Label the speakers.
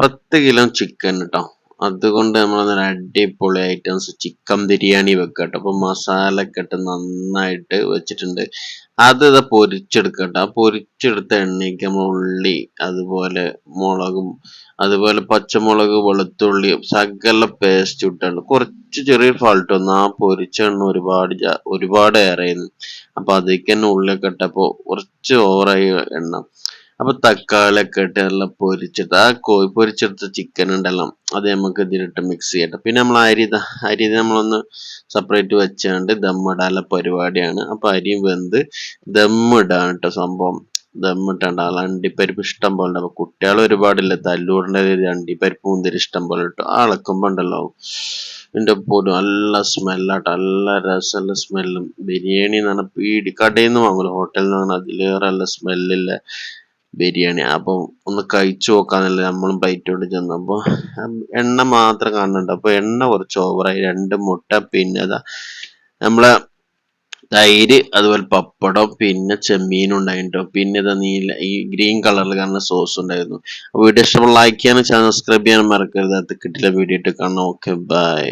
Speaker 1: പത്ത് kilo chicken കേട്ടോ അതുകൊണ്ട് നമ്മൾ നല്ല അടിപൊളി ഐറ്റംസ് ചിക്കൻ ബിരിയാണി വെക്കുക കേട്ടോ അപ്പോൾ മസാല ഒക്കെ ഇട്ട് നന്നായിട്ട് വെച്ചിട്ടുണ്ട്. അത് ഇത് കേട്ടോ ആ പൊരിച്ചെടുത്ത എണ്ണയ്ക്ക് നമ്മൾ ഉള്ളി അതുപോലെ മുളകും അതുപോലെ പച്ചമുളക് വെളുത്തുള്ളി സകല പേസ്റ്റ് ഇട്ടുണ്ട് കുറച്ച് ചെറിയ ഫാൾട്ട് വന്നു. ആ പൊരിച്ച എണ്ണ ഒരുപാട് ഒരുപാട് ഏറെയായിരുന്നു അപ്പൊ അതിലേക്ക് തന്നെ ഉള്ളിയൊക്കെ ഇട്ടപ്പോൾ കുറച്ച് ഓവറായി എണ്ണ. അപ്പൊ തക്കാളി ഒക്കെ ഇട്ട് എല്ലാം പൊരിച്ചിട്ട് ആ കോഴി പൊരിച്ചെടുത്ത ചിക്കൻ ഉണ്ടല്ലോ അത് നമുക്ക് ഇതിലിട്ട് മിക്സ് ചെയ്യട്ടെ പിന്നെ നമ്മൾ അരി അരി നമ്മളൊന്ന് സെപ്പറേറ്റ് വെച്ചാണ്ട് ദമ്മിടാനുള്ള പരിപാടിയാണ്. അപ്പൊ അരിയും വെന്ത് ദമ്മിടാണ് കേട്ടോ സംഭവം. ദമ്മിട്ടാണ്ട് ആ അണ്ടിപ്പരിപ്പ് ഇഷ്ടം പോലെ ഉണ്ട് അപ്പൊ കുട്ടികൾ ഒരുപാടില്ല തല്ലൂറിന്റെ അണ്ടിപ്പരിപ്പ് മുന്തിരി ഇഷ്ടം പോലെ ഇട്ടു. അളക്കുമ്പോ ഉണ്ടല്ലോ ഇതിന്റെ പോലും നല്ല സ്മെല്ലാട്ടോ നല്ല രസമുള്ള സ്മെല്ലും ബിരിയാണി എന്ന് പറഞ്ഞാൽ പീടി കടയിൽ നിന്ന് വാങ്ങൂല ഹോട്ടലിൽ നിന്ന് അതിലേറെ നല്ല സ്മെല്ലില്ല ബിരിയാണി. അപ്പം ഒന്ന് കഴിച്ചു നോക്കാന്നല്ല നമ്മളും പ്ലേറ്റ് കൊണ്ട് ചെന്നപ്പോ. എണ്ണ മാത്രം കാണുന്നുണ്ട്. അപ്പോൾ എണ്ണ കുറച്ച് ഓവറായി രണ്ട് മുട്ട പിന്നെ നമ്മളെ തൈര് അതുപോലെ പപ്പടം പിന്നെ ചെമ്മീൻ ഉണ്ടായിട്ടോ. പിന്നെ ഇതാ നീല ഈ ഗ്രീൻ കളറിൽ കാണുന്ന സോസ് ഉണ്ടായിരുന്നു. വീഡിയോ ഇഷ്ടമുള്ള ലൈക്ക് ചെയ്യാനും ചാനൽ സബ്സ്ക്രൈബ് ചെയ്യാനും മറക്കരുത്. അത് കിട്ടില്ല വീഡിയോ ഇട്ട് കാണാം ഓക്കെ ബൈ